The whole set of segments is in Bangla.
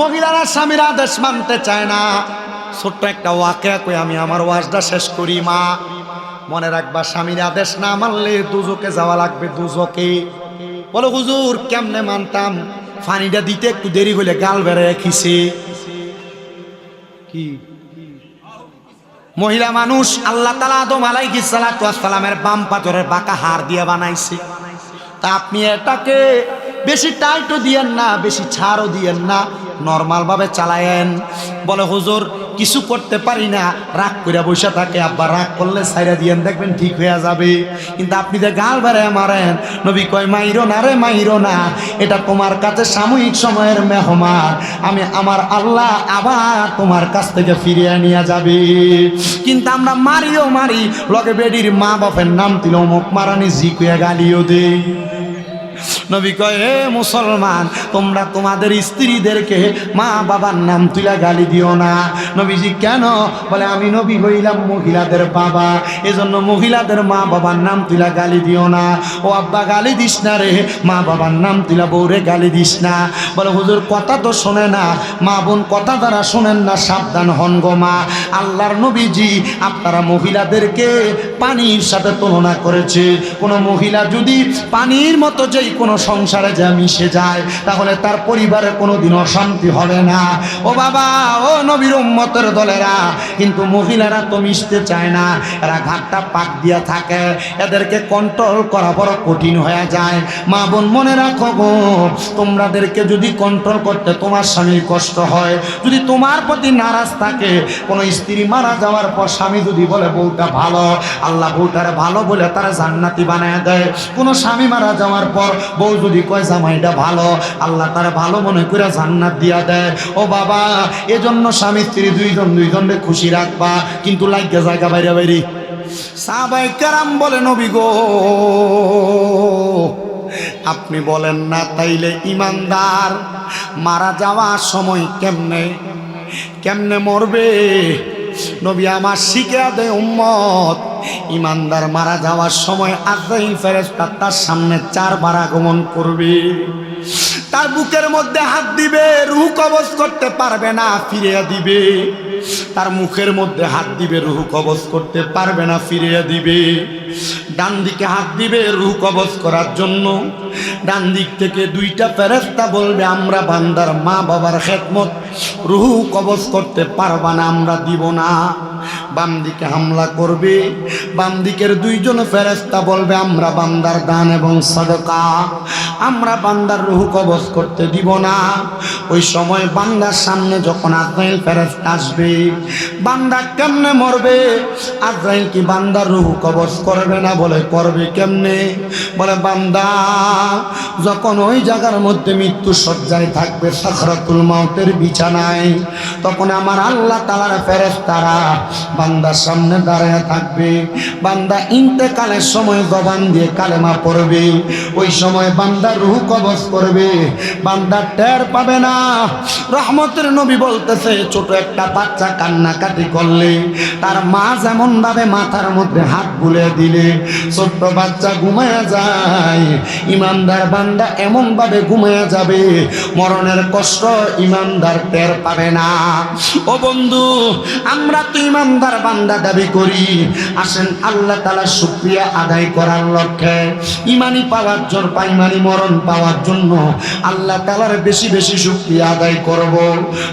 মহিলারা স্বামীর আদেশ মানতে চায় না। ছোট্ট একটা ওয়াকে কই, আমি আমার ওয়াজটা শেষ করি, মা। মনে রাখবা, স্বামীর আদেশ না মানলে দুজকে যাওয়া লাগবে, দুজকে। বলো, হুজুর, কেমনে মানতাম? ফানিটা দিতে একটু দেরি হলে গাল বেড়ে খিসে কি? মহিলা মানুষ আল্লাহ তালা আদম আলাইহিস সালামের বাম পাথরের বাঁকা হার দিয়ে বানাইছে। তা আপনি এটাকে বেশি টাইটও দিয়েন না, বেশি ছাড়ও দিয়েন না নর্মাল ভাবে চালায়েন। বলে, হুজুর, কিছু করতে পারি না, রাগ করে বসে থাকে, আব্বা রাগ করলে সাইরা দিয়েন, দেখবেন ঠিক হয়ে যাবে। কিন্তু আপনি যে গাল বেড়ে মারেন, নবী কয়, মাইরো না রে, মাইরো না, এটা তোমার কাছে সাময়িক সময়ের মেহমান, আমি আমার আল্লাহ আবার তোমার কাছ থেকে ফিরিয়ে নিয়ে যাবে। কিন্তু আমরা মারিও মারি, লগে বেডির মা বাপের নাম দিল মুখ মারানি জিকুয়ে গালিও দেই। নবী কয় হে মুসলমান, তোমরা তোমাদের স্ত্রীদেরকে মা বাবার নাম তুলা গালি দিও না। নবীজি, কেন? বলে, আমি নবী হইলাম মহিলাদের বাবা, এজন্য মহিলাদের মা বাবার নাম তুলা গালি দিও না। ও আব্বা, গালি দিস না রে, মা বাবার নাম তুলা বউরে গালি দিস না। বলে, হুজুর, কথা তো শোনে না, মা বোন কথা দ্বারা শোনেন না, সাবধান হন গো মা। আল্লাহর নবীজি আপনারা মহিলাদেরকে পানির সাথে তুলনা করেছে। কোনো মহিলা যদি পানির মতো যেই কোনো সংসারে যা মিশে যায়, তাহলে তার পরিবারে কোনো দিন অশান্তি হবে না। ও বাবা, ও নবীর উম্মতের দলেরা, কিন্তু মহিলারা তো মিশতে চায় না, এরা ঘাটটা পাক দিয়া থাকে, এদেরকে কন্ট্রোল করা বড় কঠিন হয়ে যায়। মা বোন মনে রাখো গো, তোমরাদেরকে যদি কন্ট্রোল করতে তোমার স্বামীর কষ্ট হয়, যদি তোমার প্রতি নারাজ থাকে, কোনো স্ত্রী মারা যাওয়ার পর স্বামী যদি বলে, বউটা ভালো, আল্লাহ বউটারে ভালো বলে তারা জান্নাতি বানায় দেয়। কোনো স্বামী মারা যাওয়ার পর বউ যদি কয় জামাইটা ভালো। আল্লাহ তার ভালো মনে করে জান্নাত দিয়া দেয়। ও বাবা, এজন্য স্বামী, স্ত্রী দুইজন দুইজনকে খুশি রাখবা। কিন্তু লাগে জায়গা বাইরে বাইরে। সাবাই কারাম বলে, নবী গো, আপনি বলেন না তাইলে ইমানদার মারা যাওয়ার সময় কেমনে কেমনে মরবে? নবী আমার শিখে দেয়, উম্মত ইমানদার মারা যাওয়ার সময় আজরাইল ফেরেস্তা তার সামনে চারবার আগমন করবে। তার বুকের মধ্যে হাত দিবে, রুহ কবজ করতে পারবে না, ফিরিয়ে দিবে। তার মুখের মধ্যে হাত দিবে, রুহ কবজ করতে পারবে না, ফিরিয়ে দিবে। ডান দিকে হাত দিবে, রুহ কবজ করার জন্য। ডান দিক থেকে দুইটা ফেরেস্তা বলবে, আমরা বান্দার মা বাবার খেদমত, রুহু কবজ করতে পারবা না, আমরা দিব না। বাম দিকে হামলা করবে, বাম দিকের দুইজন ফেরেস্তা বলবে, আমরা বান্দার দান এবং সদকা। আমরা বান্দার রুহু কবজ করতে দিব না। ওই সময় বান্দার সামনে যখন আজরাইল ফেরেস্তা আসবে, বান্দা কেমনে মরবে? আজরাইল কি বান্দার রুহু কবজ করবে না বলে করবে কেমনে? বলে, বান্দা, যখন ওই জায়গার মধ্যে মৃত্যু সজ্জায় থাকবে, সাখরাতুল মাউতের বিছানায়, তখন আমার আল্লাহ তালার ফেরেস্তারা বান্দার সামনে দাঁড়ায় থাকবে, বান্দা ইন্তেকালের সময় জবান দিয়ে কালেমা পড়বে, ওই সময় বান্দার রুহ কবজ করবে, বান্দা টের পাবে না। রহমতের নবী বলতেছে, ছোট একটা বাচ্চা কান্নাকাটি করলে, তার মা যেমন ভাবে মাথার মধ্যে হাত বুলে দিলে, ছোট্ট বাচ্চা ঘুমায়া যায়, ইমানদার বান্দা এমন ভাবে ঘুমায়া যাবে, মরণের কষ্ট ইমানদার টের পাবে না। ও বন্ধু, আমরা তো ইমানদার বান্দা দাবি করি। আসেন আল্লাহ তালা শুক্রিয়া আদায় করার লক্ষ্যে ইমানি পাওয়ার জন্য পাইমানি মরণ পাওয়ার জন্য আল্লাহ তালার বেশি বেশি শুক্রিয়া আদায় করব।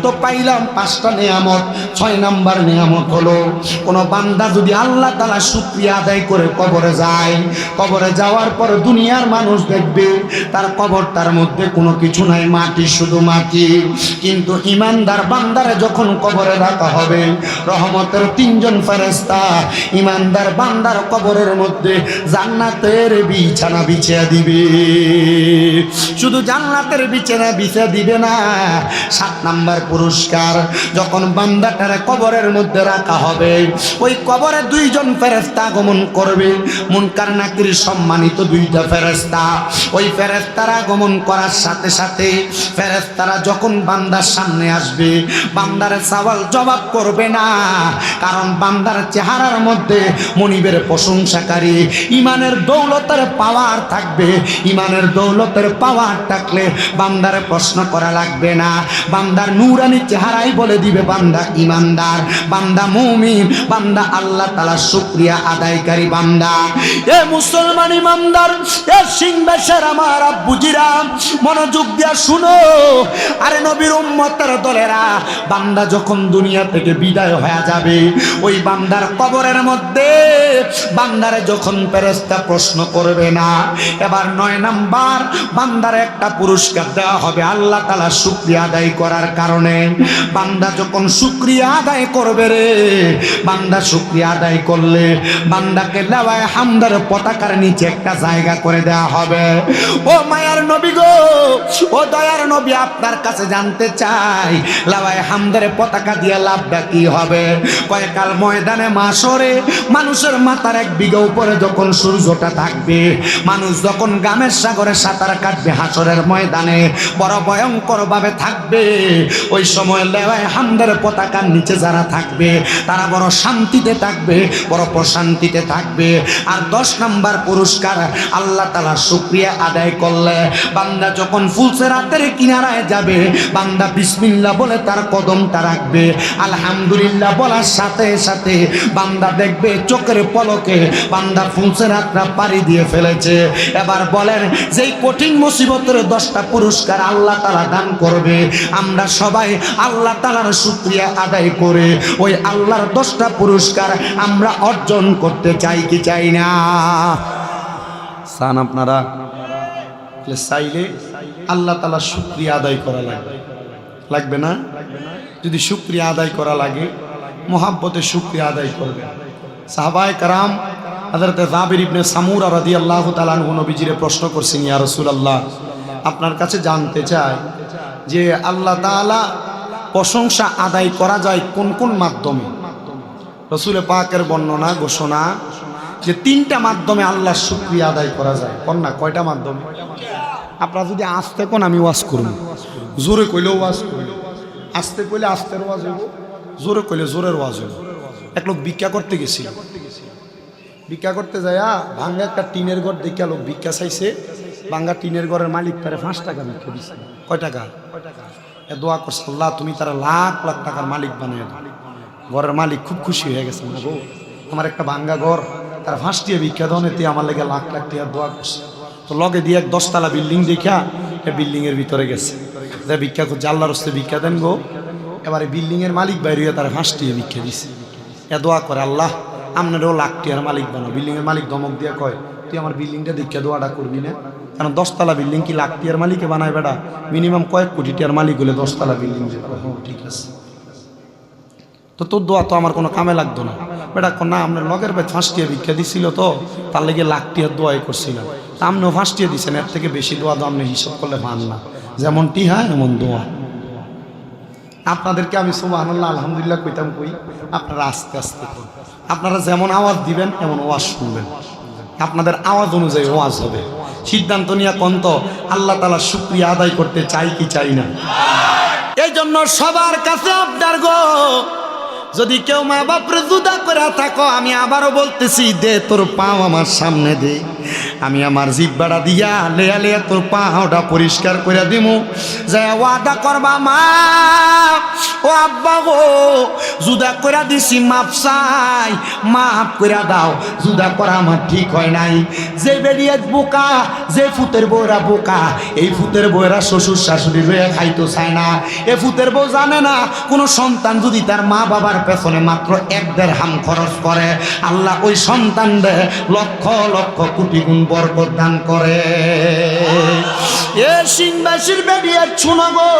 তো পাইলাম পাঁচটা নিয়ামত, ছয় নাম্বার নিয়ামত হলো, কোনো বান্দা যদি আল্লাহ তালা শুক্রিয়া আদায় করে কবরে যায়, কবরে যাওয়ার পর দুনিয়ার মানুষ দেখবে তার কবরটার মধ্যে কোনো কিছু নাই, মাটি শুধু মাটি। কিন্তু ইমানদার বান্দারে যখন কবরে রাখা হবে, রহমতের তিনজন ফেরেস্তা ইমানদার বান্দার কবরের মধ্যে জান্নাতের বিছানা বিছিয়ে দিবে। শুধু জান্নাতের বিছানা বিছিয়ে দিবে না, সাত নাম্বার পুরস্কার যখন বান্দাটারে কবরের মধ্যে রাখা হবে, ওই কবরে দুইজন ফেরেস্তা আগমন করবে। মুনকার নাকির সম্মানিত দুইটা ফেরেস্তা ওই ফেরেস্তারা আগমন করার সাথে সাথে ফেরেস্তারা যখন বান্দার সামনে আসবে, বান্দার সওয়াল জবাব করবে না কারণ বান্দার চেহারার মধ্যে মনিবের প্রশংসাকারী, ইমানের দৌলতের পাওয়ার থাকবে। ইমানের দৌলতের পাওয়ার থাকলে বান্দার প্রশ্ন করা লাগবে না। বান্দার নুরানি চেহারাই বলে দিবে বান্দা ইমানদার, বান্দা মুমিন, বান্দা আল্লাহ তালা শুক্রিয়া আদায়কারী বান্দা। এ মুসলমান ইমানদার, এ সিংবেশের আমার আব্বুজিরা মনোযোগ দিয়া শুনো। আরে নবীর উম্মতের দলেরা, বান্দা যখন দুনিয়া থেকে বিদায় হয়ে যাবে ওই বান্দার কবরের মধ্যে বান্দারে যখন ফেরেশতা প্রশ্ন করবে না, এবার নয় নাম্বার, বান্দার একটা পুরস্কার দেওয়া হবে আল্লাহ তালা শুক্রিয়া আদায় করার কারণে। বান্দা যখন শুক্রিয়া আদায় করবে রে, বান্দা শুক্রিয়া আদায় করলে বান্দাকে লেওয়ায় হামদার পতাকার নিচে একটা জায়গা করে দেওয়া হবে। ও মায়ার নবী গো, ও দয়ার নবী, আপনার কাছে জানতে চাই লাওয়ায় হামদারে পতাকা দিয়ে লাভটা কি হবে? কয়েকাল ময়দানে মাসরে মানুষের মাথার এক বিঘা উপরে যখন সূর্যটা থাকবে, মানুষ যখন গামের সাগরে সাঁতার কাটবে হাসরের ময়দানে, বড় ভয়ঙ্কর ভাবে থাকবে। ওই সময় লেওয়ায় হামদার পতাকার নিচে যারা থাকবে, তারা বড় শান্তিতে থাকবে, বড় প্রশান্তিতে থাকবে। আর দশ নাম্বার পুরস্কার আল্লাহ তালা শুক্রিয়া আদায় করলে, বান্দা যখন ফুলসে রাতের কিনারায় যাবে, বান্দা বিসমিল্লা বলে তার কদমটা রাখবে। আলহামদুলিল্লাহ বলার সাথে সাথে বান্দা দেখবে চোখের পলকে বান্দা ফুলসে রাতটা পাড়ি দিয়ে ফেলেছে। এবার বলেন, যেই কঠিন মুসিবতের দশটা পুরস্কার আল্লাহ তালা দান করবে, আমরা সবাই আল্লাহ তালার শুক্রিয়া আদায় করে ওই আল্লাহর দশটা পুরস্কার আমরা অর্জন করতে চাই কি চাই না? চান আপনারা চাইলে আল্লাহ তালা শুক্রিয়া আদায় করা লাগবে। লাগবে না? যদি শুক্রিয়া আদায় করা লাগে মোহাব্বতে শুক্রিয়া আদায় করবে সাহাবায় কারাম হাজরতে জাবির ইবনে সামুরা রাদি আল্লাহ তালানহু নবীজিরে প্রশ্ন করছেন, ইয়া রসুল আল্লাহ আপনার কাছে জানতে চাই যে আল্লাহ তাআলা প্রশংসা আদায় করা যায় কোন কোন মাধ্যমে? রসুলে পাকের বর্ণনা, ঘোষণা যে তিনটা মাধ্যমে আল্লাহ শুক্রিয়া আদায় করা যায়। কন্যা কয়টা মাধ্যমে? আপনারা যদি আসতে কোন, আমি ওয়াজ করুন জোরে কইলেও ওয়াজ করুন আসতে কইলে আস্তের ওয়াজ হইব। জোরে কইলে জোরের ওয়াজ হইব। এক লোক ভিক্ষা করতে গেছিল। ভিক্ষা করতে যায়া ভাঙ্গা একটা টিনের ঘর দেখিয়া লোক ভিক্ষা চাইছে। ভাঙ্গা টিনের ঘরের মালিক তারে পাঁচ টাকা ভিক্ষা দিছে। কয় টাকা? দোয়া করছে, আল্লাহ, তুমি তারা লাখ লাখ টাকার মালিক বানিয়ে দাও। ঘরের মালিক খুব খুশি হয়ে গেছে না গো আমার একটা ভাঙ্গা ঘর, তার ফাঁস দিয়ে ভিক্ষা দনেতে আমার লেগে লাখ লাখ টাকা দোয়া করছে। তো লগে দিয়ে এক দশতলা বিল্ডিং দেখা এ বিল্ডিং এর ভিতরে গেছে। ভিক্ষা করছে, আল্লাহর হস্তে ভিক্ষা দেন গো। এবারে বিল্ডিং এর মালিক বাইরে তার দিয়ে ভিক্ষা দিছে। এ দোয়া করে, আল্লাহ আপনারও লাখ টিয়ার মালিক বানাও বিল্ডিং এর মালিক ধমক দিয়ে কয়, তুই আমার বিল্ডিংটা দীক্ষা দোয়াটা করবি না? কারণ দশতলা বিল্ডিং কি লাখ টিয়ার মালিকে বানায় বেটা? মিনিমাম কয়েক কোটি টিয়ার মালিক হলে দশতলা বিল্ডিং ঠিক আছে। তো তোর দোয়া তো আমার কোনো কামে লাগতো না। বেটা না আপনার লগের ভাই ফাঁসটিয়া ভিক্ষা দিছিল তো, তার লেগে লাখ টিয়ার দোয়াই করছিলাম। তা আপনিও ফাঁসটিয়া দিচ্ছেন এর থেকে বেশি দোয়া তো আপনি হিসাব করলে পান না। যেমন টিহা এমন দোয়া। আপনাদেরকে আমি সোমান আলহামদুলিল্লাহ কইতাম কই, আপনারা আস্তে আস্তে। আপনারা যেমন আওয়াজ দিবেন, এমন ওয়াজ শুনবেন। আপনাদের আওয়াজ অনুযায়ী ওয়াজ হবে। সিদ্ধান্ত নিয়ে কন্ত, আল্লাহ তালা শুক্রিয়া আদায় করতে চাই কি চাই না। এই জন্য সবার কাছে আপনার গো, যদি কেউ মা বাপরে জুদা করে থাকো, আমি আবারও বলতেছি, দে তোর পাও আমার সামনে দে। আমি আমার জিব্বাটা দিয়া লেয়া লেয়া তোর পাওটা পরিষ্কার করে দিমু। যে ওয়াদা করবা, মা, ও আব্বা গো জুদা করে দিছি, মাপ চাই, মাপ করে দাও জুদা করা আমার ঠিক হয় নাই। যে বেরিয়ে বোকা, যে ফুতের বউরা বোকা, এই ফুতের বউরা শ্বশুর শাশুড়ি রয়ে খাইতো চায় না। এ ফুতের বউ জানে না, কোনো সন্তান যদি তার মা বাবার পেছনে মাত্র এক দেড় হাম খরচ করে, আল্লাহ ওই সন্তানদের লক্ষ লক্ষ কোটি গুণ বরকত দান করে। এ সিংবাসীর বেরিয়ে শুনো গো।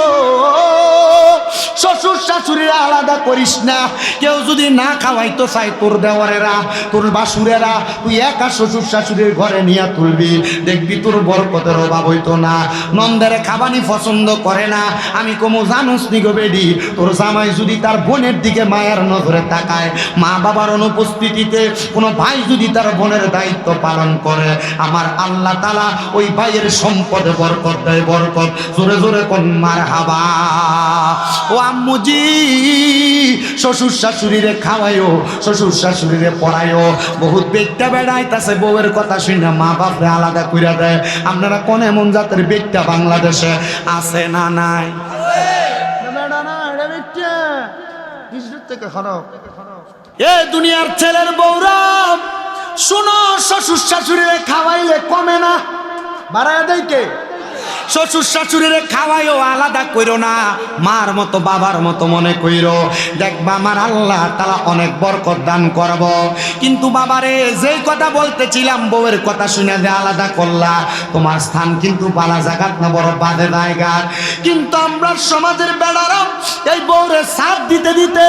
শ্বশুর শাশুড়িরা আলাদা করিস না। কেউ যদি না খাওয়াই তো চাই তোর দেওয়ারেরা, তোর বাসুরেরা। তুই একা শ্বশুর শাশুড়ির ঘরে নিয়ে তুলবি। দেখবি তোর বরকতের অভাব হইতো না। নন্দের খাবানি পছন্দ করে না। আমি কমু জানুস নি গো বেডি তোর জামাই যদি তার বোনের দিকে মায়ের নজরে তাকায় মা বাবার অনুপস্থিতিতে কোনো ভাই যদি তার বোনের দায়িত্ব পালন করে। আমার আল্লাহ তালা ওই ভাইয়ের সম্পদে বরকত দেয় বরকত। জোরে জোরে কোন মার হাবা ও আম্মুজি শ্বশুর শাশুড়িরে খাওয়াইও শ্বশুর শাশুড়িরে পড়াইও বহুত বেগটা বেড়াইতাছে বউয়ের কথা শুনে মা বাপরে আলাদা কইরা দেয়। আপনারা কোন এমন জাতের বেগটা বাংলাদেশে আছে না নাই? এ দুনিয়ার ছেলের বৌরাম শুনো, শ্বশুর শাশুড়িরে খাওয়াইলে কমে না। বাড়ায় দেয় কে? শ্বশুর শাশুড়িরে খাওয়াইও আলাদা কইরো না, মার মতো, বাবার মতো মনে কইরো। দেখবা আমার আল্লাহ তারা অনেক বরকত দান করব। কিন্তু বাবারে, যেই কথা বলতেছিলাম, বউয়ের কথা শুনে যে আলাদা করলা, তোমার স্থান কিন্তু বালা জাগাত না, বড় বাদে জায়গার কিন্তু আমরা সমাজের বেড়ারা এই সাথ দিতে দিতে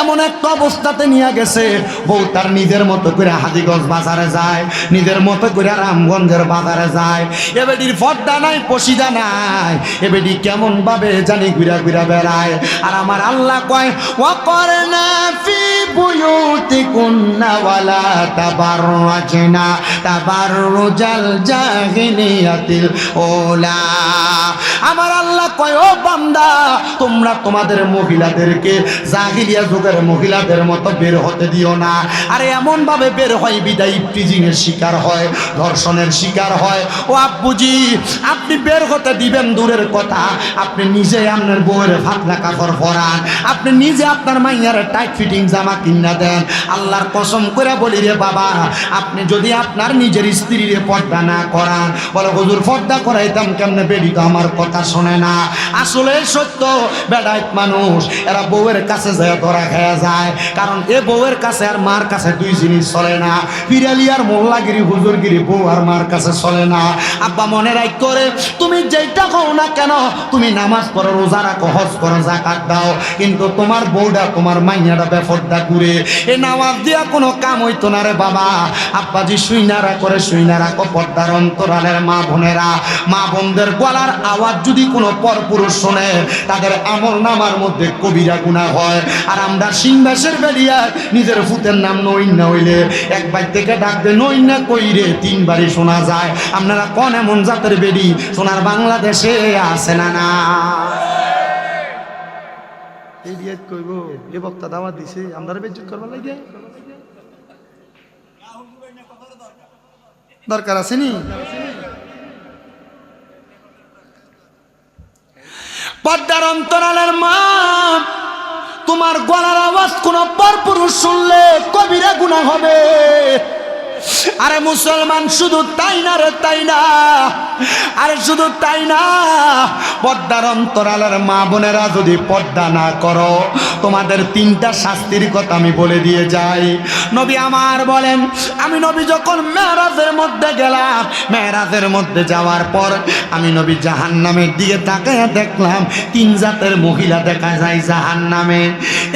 এমন একটা অবস্থাতে নিয়ে গেছে। বউ তার নিজের মতো করে হাতিগঞ্জ বাজারে যায়, নিজের মতো করে রামগঞ্জের বাজারে যায়। এবেডির ফর্দা নাই, পশিদা নাই। এবেডি কেমন ভাবে জানি ঘুরা ঘুরা বেড়ায়। আর আমার আল্লাহ কয় ও করে না ওলা আমার আল্লাহ কয়, ও বান্দা, তোমরা তোমাদের মহিলাদেরকে জাহিলিয়া যুগের মহিলাদের মতো বের হতে দিও না। আরে এমন ভাবে বের হয় বিদায় টিজিং এর শিকার হয়, ধর্ষণের শিকার হয়। ও আব্বুজি, আপনি বের হতে দিবেন দূরের কথা। আপনি নিজে আপনার বউয়ের ফাতলা কাপড় পরান আপনি নিজে আপনার মাইয়ার টাইট ফিটিং জামা কিনা দেন। আল্লাহর কসম করে বলি রে বাবা, আপনি যদি আপনার নিজের স্ত্রীর পর্দা না করান, বলে হুজুর, পর্দা করাইতাম কেমনে? বেডি তো আমার কথা শোনে না। আসলে সত্য বেড়াইত মানুষ। এরা বউয়ের কাছে যায়, ধরা খেয়া যায়। কারণ এ বউয়ের কাছে আর মার কাছে দুই জিনিস চলে না। বিড়ালি আর মোল্লাগিরি, হুজুরগিরি বউ আর মার কাছে চলে না। আব্বা মনে রাখ করে তুমি যেইটা কও না কেন, তুমি নামাজ পড়ো, রোজা রাখো, হজ করো জাকাত দাও। কিন্তু তোমার বউটা, তোমার মাইয়াটা বেফরদা ঘুরে এ নামাজ দিয়া কোনো কাম হইতো না রে বাবা। আব্বাজি সুইনারা করে সুইনারা কো পর্দার অন্তরালের মা বোনেরা। মা বোনদের গলার আওয়াজ যদি কোনো পরপুরুষ শোনে, তাদের আমল নামার মধ্যে কবিরা গুণা হয়। আর আমরা সিংবাসের বেরিয়া নিজের ফুতের নাম নইন্না হইলে। একবার থেকে ডাকবে নইন্না কইরে তিনবারই শোনা যায়। আপনারা কোন এমন জাতের বেরি সোনার বাংলাদেশে আছে না না? এই দিছে দরকার আছে নি? পর্দার অন্তরালের মা তোমার গলার আওয়াজ কোন পরপুরুষ শুনলে কবিরা গুণা হবে। আরে মুসলমান, শুধু তাই না রে, তাই না? আরে শুধু তাই না? পর্দার অন্তরালের মা বোনেরা যদি পর্দা না করো, তোমাদের তিনটা শাস্তির কথা আমি বলে দিয়ে যাই। নবী আমার বলেন, আমি নবী যখন মেহরাজের মধ্যে গেলাম মেহরাজের মধ্যে যাওয়ার পর আমি নবী জাহান নামের দিকে তাকায় দেখলাম, তিন জাতের মহিলা দেখা যায় জাহান নামে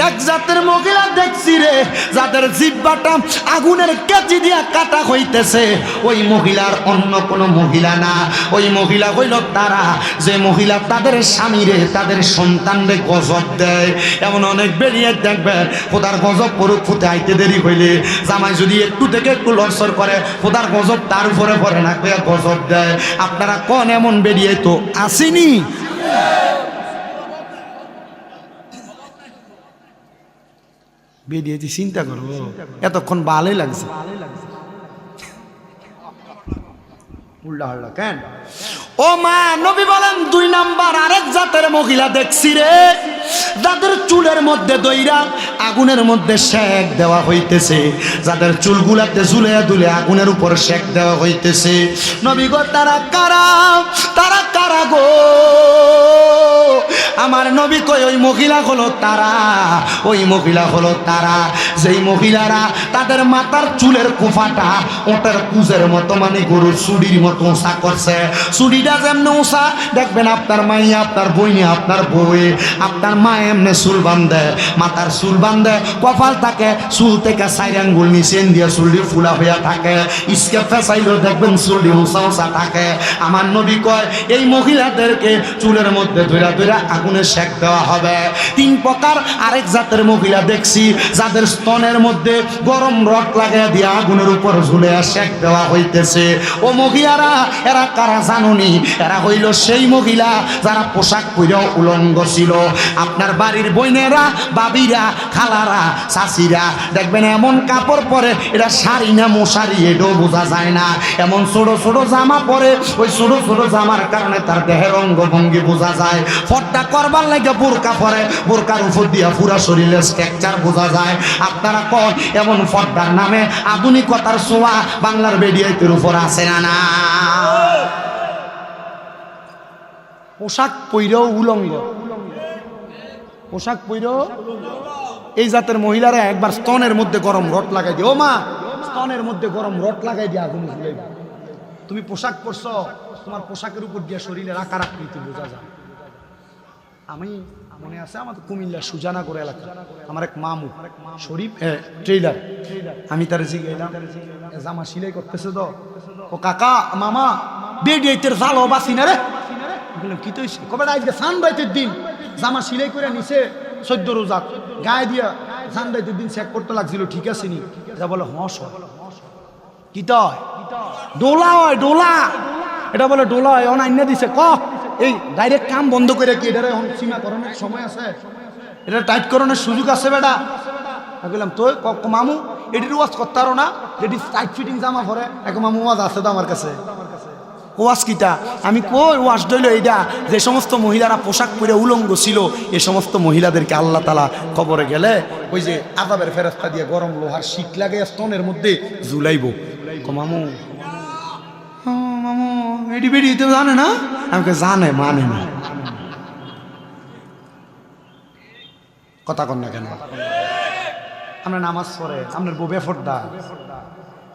এক জাতের মহিলা দেখছি রে, যাদের জিব্বাটা আগুনের কেচি দিয়া কাটা হইতেছে, ওই মহিলার অন্য কোনো মহিলা না। ওই মহিলা হইল তারা, যে মহিলা তাদের স্বামীরে, তাদের সন্তানরে গজব দেয়। এমন অনেক বেরিয়ে দেখবে, খোদার গজব পড়ুক, ফুটে আইতে দেরি হইলে। জামাই যদি একটু থেকে একটু লড়সর করে, খোদার গজব তার উপরে পড়ে না, কইয়া গজব দেয়। আপনারা কোন এমন বেরিয়ে তো আসেনি? বেরিয়েছি চিন্তা করব এতক্ষণ ভালোই লাগছে। উল্টা হল্লা কেন? ও মা নবী বলেন দুই নাম্বার আরেক জাতের মহিলা দেখছি রে। যাদের চুলের মধ্যে দইরা, আগুনের মধ্যে শেক দেওয়া হইতেছে। যাদের চুলগুলাতে ঝুলে দুলে আগুনের উপর শেক দেওয়া হইতেছে। নবী গো, তারা কারা? তারা কারা গো? আমার নবী কই ওই মহিলা হলো তারা, ওই মহিলা হলো তারা। যেই মহিলারা তাদের মাথার চুলের কুফাটা ওটার কুজের মতো মানে গরুর চুডির মতো উঁচা করছে। চুডিটা যেমনি উঁচা, দেখবেন আপনার মাইয়া, আপনার বইনে আপনার বউয়ে, আপনার মা বান্ধে বান্ধে, কপাল থাকে থেকে দিয়ে ফুলা হইয়া থাকে। স্কেপ ফেসাইলেও দেখবেন উঁচা উঁচা থাকে। আমার নবী কয়, এই মহিলাদেরকে চুলের মধ্যে আগুনে সেক দেওয়া হবে। তিন প্রকার আরেক জাতের মহিলা দেখছি, যাদের স্তনের মধ্যে গরম রড লাগিয়ে দিয়ে আগুনের উপর ঝুলে সেক দেওয়া হইতেছে। ও মহিলারা, এরা কারা জানুনি? এরা হইল সেই মহিলা যারা পোশাক পরেও উলঙ্গ ছিল। আপনার বাড়ির বইনেরা, বাবিরা, খালারা চাষিরা দেখবেন এমন কাপড় পরে এটা শাড়ি না মশারি, এটাও বোঝা যায় না। এমন ছোট ছোট জামা পরে, ওই ছোট ছোট জামার কারণে তার দেহের অঙ্গভঙ্গি বোঝা যায়। ফটটা করবার লাগে বোরকা পরে, বোরকার উপর দিয়া পুরা শরীরের স্ট্রাকচার বোঝা যায়। আপনারা কন, এমন ফটটার নামে আধুনিকতার ছোঁয়া বাংলার বেডিয়াইতের উপর আছে না না? পোশাক পইরেও উলঙ্গ। পোশাক পইরেও এই জাতের মহিলারা একবার স্তনের মধ্যে গরম রড লাগাই দিয়ে ও মা, স্তনের মধ্যে গরম রড লাগাই দিয়ে আগুন দাও। তুমি পোশাক পরছো, তোমার পোশাকের উপর দিয়ে শরীরের আকার আকৃতি বোঝা যায়। আমি, মনে আছে আমাদের কুমিল্লা সুজানা করে এলাকা? আমার এক মামু, শরীফ ট্রেইলার। আমি তার জামা সিলাই করতেছে তো। ও কাকা, মামা বেডিয়াইতের জালো বাসি না রে? কি তো? কবে আজকে সান রাইতের দিন। জামা সিলাই করে নিছে চোদ্দ রোজাত গায়ে দিয়া সান রাইতের দিন চেক করতে লাগছিল, ঠিক আছে নি? এটা বলে হস কি ডোলা হয় ডোলা এটা বলে ডোলা হয় অন আইনা দিছে, ক? এই ডাইরেক্ট কাম বন্ধ করে কি এটা এখন সীমা করণের সময় আছে? এটা টাইট করণের সুযোগ আছে বেটা। বললাম তো মামু এটির ওয়াজ করতে পারো না যেটি টাইট ফিটিং জামা পরে এক মামু ওয়াজ আছে তো আমার কাছে। ওয়াজ কিটা? আমি কই ওয়াজ দইল এইটা যে সমস্ত মহিলারা পোশাক পরে উলঙ্গ ছিল এই সমস্ত মহিলাদেরকে আল্লাহ তালা কবরে গেলে ওই যে আদাবের ফেরস্তা দিয়ে গরম লোহার শীত লাগে স্তনের মধ্যে ঝুলাইব। ক মামু। মামু, এডি বেডি তো জানে না? আমাকে জানে মানে না। কথা কন না কেন? আমরা নামাজ পড়ে আপনার বউ বেফরদা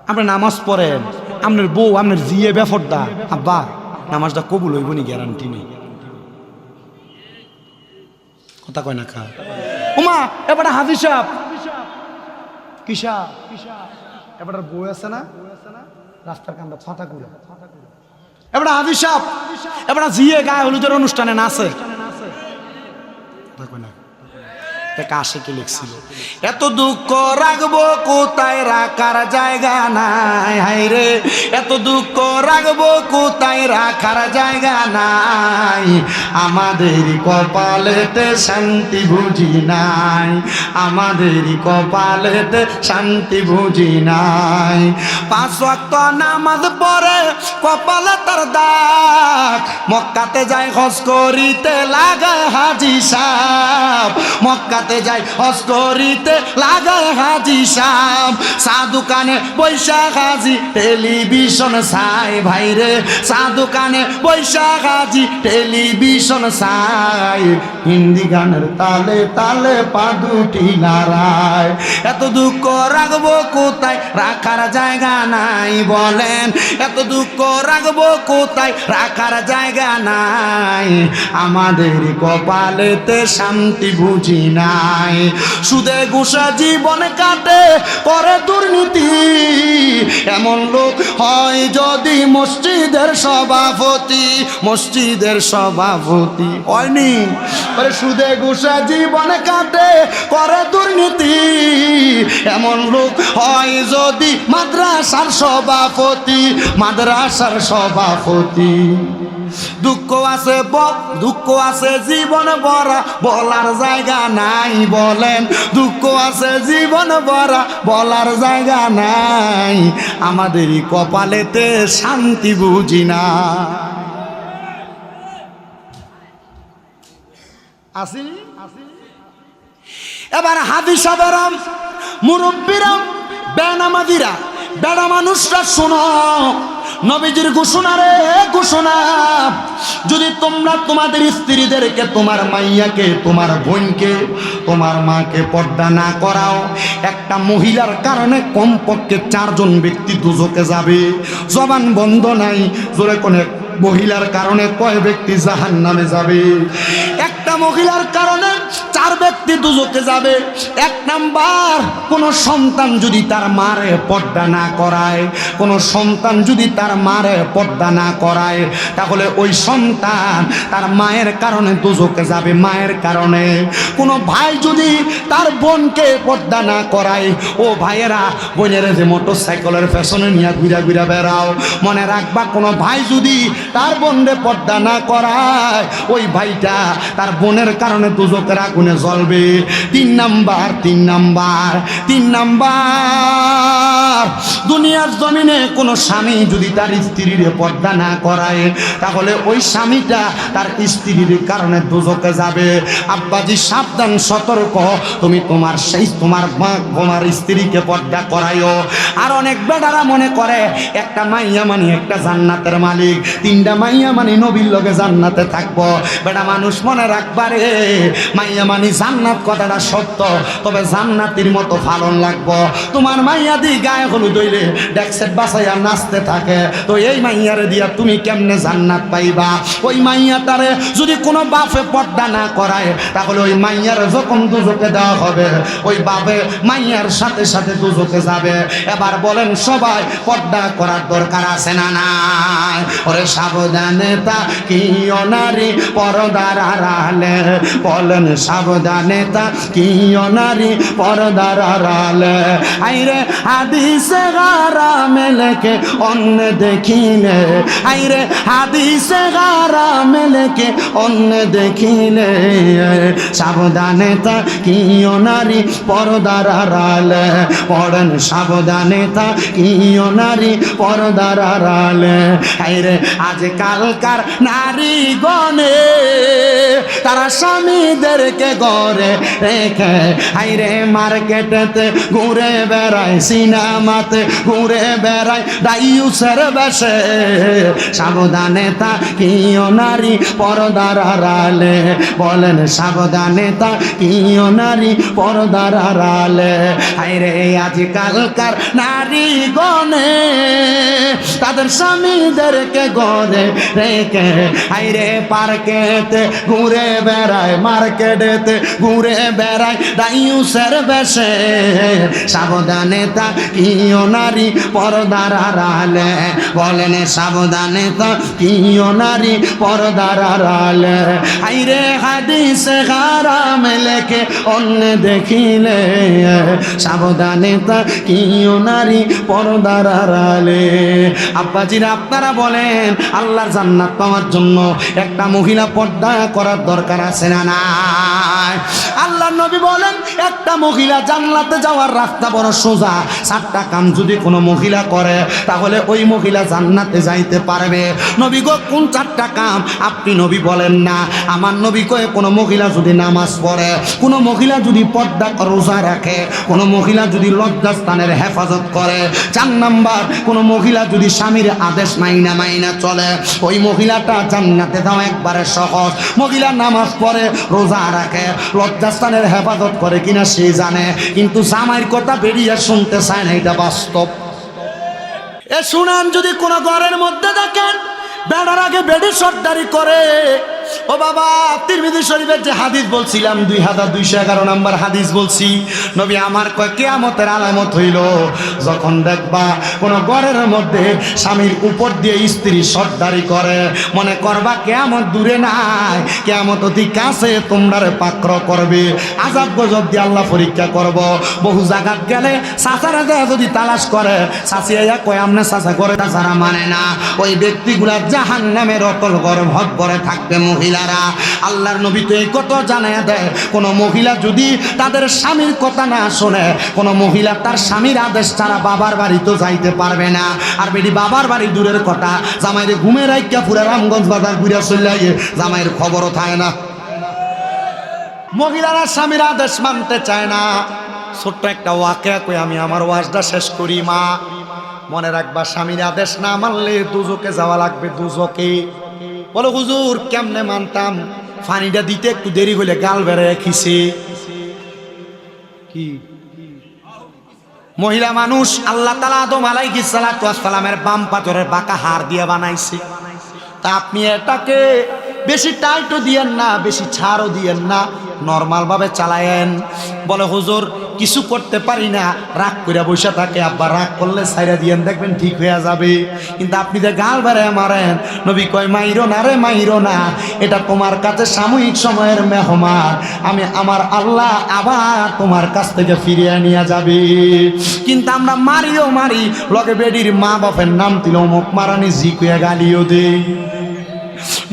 আপনার নামাজ পড়েন আপনার বউ আপনার জিয়ে বেফরদা। আব্বা, নামাজটা কবুল হইব নি গ্যারান্টি নেই। কথা কয় না খা। ওমা এবারে হাজির সাহেব। কিসা? এবার বউ আছে না? রাস্তার কান্দা ছাতা করে। এবার হাজির সাহেব, এবার জিয়ে গায়ে হলুদের অনুষ্ঠানে নাচে। কথা কয় না এক আশেকে লিখছিল? এত দুঃখ রাখব কোথায় রাখার জায়গা নাই? হাই রে, এত দুঃখ রাখব কোথায় রাখার জায়গা নাই? আমাদের কপালেতে শান্তি বুঝি নাই। আমাদের কপালেতে শান্তি বুঝি নাই। পাঁচ ওয়াক্ত নামাজ পড়ে কপালে তার দাগ। মক্কাতে যায় হজ করিতে লাগায় হাজি সাহ মক্কাতে যাই হজ করিতে হাজি সাহ চা বৈশাখ হাজি টেলিভিশন চাই ভাইরে চা দোকানে বৈশাখ হাজি টেলিভিশন সাই হিন্দি গানের তালে তালে পা দুটি নাড়ায়। এত দুঃখ রাখব কোথায়? রাখার জায়গা নাই বলেন। এত দুঃখ রাখব কোথায়? রাখার জায়গা নাই। আমাদের কপালেতে শান্তি বুঝি নাই। সুদে ঘুষা জীবন কাটে, করে দুর্নীতি। এমন লোক হয় যদি মসজিদের সভাপতি মসজিদের সভাপতি হয়নি। সুদে ঘুষা জীবন কাটে, করে দুর্নীতি। এমন লোক হয় যদি মাদ্রাসার সভাপতি মাদ্রাসার সভাপতি। দুঃখ আছে দুঃখ আছে জীবন ভরা, বলার জায়গা নাই বলেন। দুঃখ আছে জীবন ভরা, বলার জায়গা নাই। আমাদেরই কপালেতে শান্তি বুঝি না। আসি? এবার হাদি সাবেরাম মুরব্বীরাম বেনামাদিরা বেড়া মানুষরা শোনো। নবীজির ঘোষণা রে, ঘোষণা। যদি তোমরা তোমাদের স্ত্রীদেরকে, তোমার মাইয়াকে, তোমার বোনকে, তোমার মাকে পর্দা না করাও, একটা মহিলার কারণে কমপক্ষে চারজন ব্যক্তি দুজকে যাবে। জবান বন্ধ নাই, জোরে কোনে, মহিলার কারণে কয় ব্যক্তি জাহান নামে যাবে? একটা মহিলার কারণে চার ব্যক্তি দুজকে যাবে। এক নাম্বার, কোন সন্তান যদি তার মারে পর্দা না করায়, কোন সন্তান যদি তার মারে পর্দা না করায়, তাহলে ওই সন্তান তার মায়ের কারণে দুজকে যাবে, মায়ের কারণে। কোনো ভাই যদি তার বোনকে পর্দা না করায়, ও ভাইয়েরা, বোনের যে মোটর সাইকেলের পেছনে নিয়ে ঘুরা ঘুরা বেড়াও। মনে রাখবা, কোনো ভাই যদি তার বোনরে পর্দা না করায়, ওই ভাইটা তার বোনের কারণে দুজকের আগুনে জ্বলবে। তিন নাম্বার তিন নাম্বার তিন নাম্বার। দুনিয়ার জমিনে কোনো স্বামী যদি তার স্ত্রীর পর্দা না করায়, তাহলে ওই স্বামীটা তার স্ত্রীর কারণে দুজকে যাবে। আব্বাজি, সাবধান, সতর্ক, তুমি তোমার সেই তোমার মা, তোমার স্ত্রীকে পর্দা করাইও আর অনেক বেটারা মনে করে, একটা মাইয়া মানি একটা জান্নাতের মালিক, তিনটা মাইয়া মানি নবীর লগে জান্নাতে থাকব। বেটা মানুষ মনে রাখবারে মাইয়া মানি জান্নাত কথাটা সত্য, তবে জান্নাতির মতো ফালন লাগবো। তোমার মাইয়া দি গায়ে হলুদ হইলে, ডেক্সেট বাসাইয়া নাচতে থাকে। তো এই মাইয়ারে দিয়া তুমি কেমনে জান্নাত পাইবা? ওই মাইয়াটারে যদি কোনো বাপে পর্দা না করায়, তাহলে ওই মাইয়ার যখন দুজকে দেওয়া হবে, ওই বাপে মাইয়ার সাথে সাথে দুজকে যাবে। এবার বলেন, সবাই পর্দা করার দরকার আছে না নাই? ওরে সাবধানে তা কি অনারি পরদার আড়ালে। বলেন, সাবধানে তা কি অনারি পরদার আড়ালে। আইরে, হাদিসে গারা মেলেকে অন্য দেখিলে, আইরে হাদিসে গারা মেলেকে, অন্য দেখিলে, সাবধানে তা কি অনারি পরদার আড়ালে। পড়েন সাবধানে তা কি অনারি পরদার আড়ালে। আইরে আজ কালকার নারী গনে তারা স্বামীদেরকে গড়ে রেখে, আইরে মার্কেটেতে ঘুরে বেড়ায়, সিনেমাতে ঘুরে বেড়ায় বেশে, সাবধানে তা কিও নারী পরদার আড়ালে। বলেন, সাবধানে তা কিও নারী পরদার আড়ালে। আইরে আজকালকার নারী গনে তাদের স্বামীদেরকে গড়ে রেখে আইরে পার্কেতে ঘুরে বেড়ায়, মার্কেটেতে ঘুরে বেড়ায় দাইউসের বেশে। সাবধানে তা কিও নারী পরদার আড়ালে। বলেন সাবধানে তা কিও নারী পরদার আড়ালে? আইরে হাদিসে হারাম লেখে অন্য দেখিলে। সাবধানে তা কিও নারী পরদার আড়ালে? আব্বাজিরা, আপনারা বলেন, আল্লাহর জান্নাত পাওয়ার জন্য একটা মহিলা পর্দা করার দরকার আছে না নাই? আল্লাহ নবী বলেন, একটা মহিলা জান্নাতে যাওয়ার রাস্তা বড় সোজা। সাতটা কাম যদি কোনো মহিলা করে, তাহলে ওই মহিলা জান্নাতে যাইতে পারবে। নবী গো, কোন চারটা কাম? আপনি নবী বলেন না। আমার নবী কয়ে কোনো মহিলা যদি নামাজ পড়ে, কোনো মহিলা যদি পর্দা রোজা রাখে, কোনো মহিলা যদি লজ্জাস্থানের হেফাজত করে, চার নাম্বার, কোনো মহিলা যদি স্বামীর আদেশ মাইনা মাইনা চলে, ওই মহিলাটা জান্নাতে দাও একবারে সহজ। মহিলা নামাজ পড়ে, রোজা রাখে, লজ্জাস্থানের হেফাজত করে কিনা সে জানে, কিন্তু জামাইয়ের কথা বেরিয়ে শুনতে চায় না, এটা বাস্তব। এ শুনান যদি কোনো ঘরের মধ্যে দেখেন বেড়ার আগে বেডে সর্দারি করে। ও বাবা তিরমিদি শরীফের যে হাদিস বলছিলাম, দুই হাজার দুইশো এগারো নম্বর হাদিস বলছি, নবী আমার কয় কেয়ামতের আলামত হইল, যখন দেখবা কোনো ঘরের মধ্যে স্বামীর উপর দিয়ে স্ত্রী সর্দারি করে, মনে করবা কেয়ামত দূরে নাই, কেয়ামত অতি কাছে তোমরারে পাক্র করবে, আজাব গজব দিয়ে আল্লাহ পরীক্ষা করব। বহু জায়গাত গেলে চাচারা যায় যদি তালাশ করে চাচিয়া কয়, আমনে চাচা করে তাছাড়া মানে না। ওই ব্যক্তিগুলা জাহান নামের অতল গরম হক করে থাকবে মহিলারা, আল্লাহর নবী তো এই কত জানায় দেয়, কোনো মহিলা যদি তাদের স্বামীর কথা না শোনে, কোনো মহিলা তার স্বামীর আদেশ ছাড়া বাবার বাড়ি তো যাইতে পারবে না। আর বেটি বাবার বাড়ি দূরের কথা জামাইরে ঘুমের রাইকা পুরা রামগঞ্জ বাজার ঘুরে চলে জামাইয়ের খবরও থাকে না। মহিলারা স্বামীর আদেশ মানতে চায় না। ছোট্ট একটা ওয়াকে কই, আমি আমার ওয়াজটা শেষ করি, মা। মনে রাখবা, স্বামীর আদেশ না মানলে দুজকে যাওয়া লাগবে দুজকে বলো, হুজুর, কেমনে মানতাম? ফানিটা দিতে একটু দেরি হলে গাল বেড়ে খিসে কি? মহিলা মানুষ, আল্লাহ তালা আদম আলাইহি সালামের বাম পাথরের বাঁকা হার দিয়ে বানাইছে। তা আপনি এটাকে বেশি টাইটও দিয়েন না, বেশি ছাড়ও দিয়েন না, নর্মালভাবে চালায়েন। বলে, হুজুর কিছু করতে পারি না। রাগ করে বসে থাকে, আব্বা রাগ করলে সাইরা দিয়েন, দেখবেন ঠিক হয়ে যাবে। কিন্তু আপনি যে গাল বেড়ে মারেন, নবী কয়, মাইরো না রে, মাইরো না, এটা তোমার কাছে সাময়িক সময়ের মেহমান। আমি আমার আল্লাহ আবার তোমার কাছ থেকে ফিরিয়ে নিয়ে যাবে। কিন্তু আমরা মারিও মারি, লগে বেডির মা বাপের নাম দিল মুখ মারানি জি কুয়ে গালিও দেই।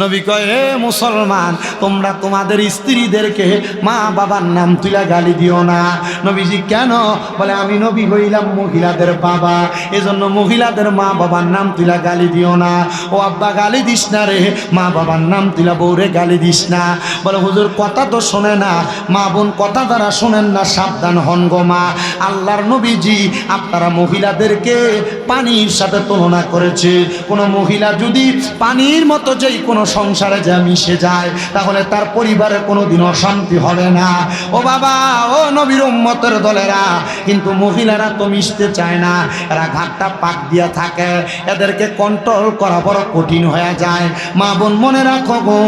নবী কয় হে মুসলমান, তোমরা তোমাদের স্ত্রীদেরকে মা বাবার নাম তুলা গালি দিও না। নবীজি, কেন? বলে, আমি নবী হইলাম মহিলাদের বাবা, এজন্য মহিলাদের মা বাবার নাম তুলা গালি দিও না। ও আব্বা, গালি দিস না রে মা বাবার নাম তুলা বউরে গালি দিস না। বলে, হুজুর, কথা তো শোনে না মা বোন কথা দ্বারা শোনেন না, সাবধান হন গো মা। আল্লাহর নবীজি আপনারা মহিলাদেরকে পানির সাথে তুলনা করেছে। কোনো মহিলা যদি পানির মতো যেই কোনো সংসারে যা মিশে যায়, তাহলে তার পরিবারে কোনোদিন অশান্তি হবে না। ও বাবা, ও নবীর উম্মতের দলেরা, কিন্তু মহিলারা তো মিশতে চায় না, এরা ঘাটটা পাক দিয়া থাকে, এদেরকে কন্ট্রোল করা বড় কঠিন হয়ে যায়। মা বোন মনে রাখো গো,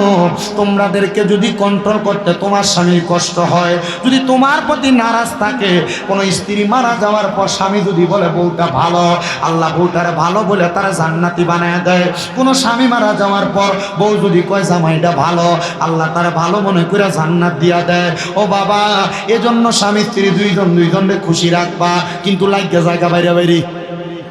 তোমরাদেরকে যদি কন্ট্রোল করতে তোমার স্বামীর কষ্ট হয়, যদি তোমার প্রতি নারাজ থাকে, কোনো স্ত্রী মারা যাওয়ার পর স্বামী যদি বলে, বউটা ভালো, আল্লাহ বউটারে ভালো বলে তারা জান্নাতি বানায় দেয়। কোনো স্বামী মারা যাওয়ার পর বউ যদি কয় জামাইটা ভালো, আল্লাহ তার ভালো মনে করে জান্নাত দিয়া দেয় ও বাবা, এজন্য স্বামী স্ত্রী দুইজন দুইজনকে খুশি রাখবা, কিন্তু লাগে জায়গা বাইরে বাইরে।